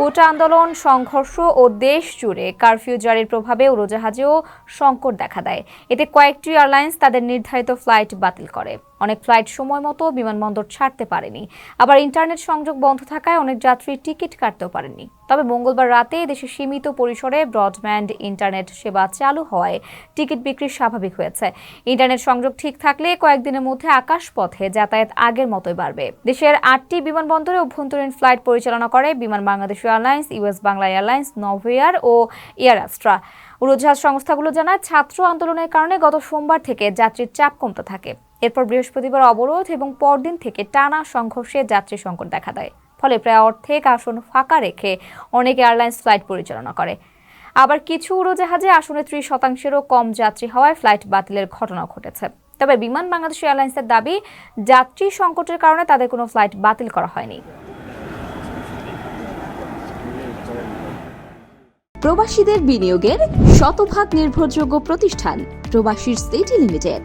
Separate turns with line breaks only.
কোটা আন্দোলন, সংঘর্ষ ও দেশ জুড়ে কারফিউ জারির প্রভাবে উড়োজাহাজেও সংকট দেখা দেয়। এতে কয়েকটি এয়ারলাইন্স তাদের নির্ধারিত ফ্লাইট বাতিল করে। অনেক ফ্লাইট সময় মতো বিমানবন্দর ছাড়তে পারেনি। আবার ইন্টারনেট সংযোগ বন্ধ থাকায় অনেক যাত্রী টিকিট কাটতেও পারেননি। তবে মঙ্গলবার রাতে দেশে সীমিত পরিসরে ব্রডব্যান্ড, ইন্টারনেট সেবা চালু হওয়ায় টিকিট বিক্রি স্বাভাবিক হয়েছে। ইন্টারনেট সংযোগ ঠিক থাকলে কয়েকদিনের মধ্যে আকাশপথে যাতায়াত আগের মতোই বাড়বে। দেশের আটটি বিমানবন্দরে অভ্যন্তরীণ ফ্লাইট পরিচালনা করে Biman Bangladesh airlines, US Bangla airlines, Novoair ও এয়ার অ্যাস্ট্রা। উড়োজাহাজ সংস্থাগুলো জানায়, ছাত্র আন্দোলনের কারণে গত সোমবার থেকে যাত্রীর চাপ কমতে থাকে। এরপর বৃহস্পতিবার অবরোধ এবং পরদিন থেকে টানা সংঘর্ষে যাত্রী সংকট দেখা দেয়। ফলে প্রায় অর্ধেক আসন ফাঁকা রেখে অনেক এয়ারলাইন্স ফ্লাইট পরিচালনা করে। আবার কিছু উড়োজাহাজে আসনে ত্রিশ শতাংশেরও কম যাত্রী হওয়ায় ফ্লাইট বাতিলের ঘটনা ঘটেছে। তবে বিমান বাংলাদেশ এয়ারলাইন্সের দাবি, যাত্রী সংকটের কারণে তাদের কোনো ফ্লাইট বাতিল করা হয়নি।
প্রবাসীদের বিনিয়োগের শতভাগ নির্ভরযোগ্য প্রতিষ্ঠান প্রবাসীর সিটি লিমিটেড।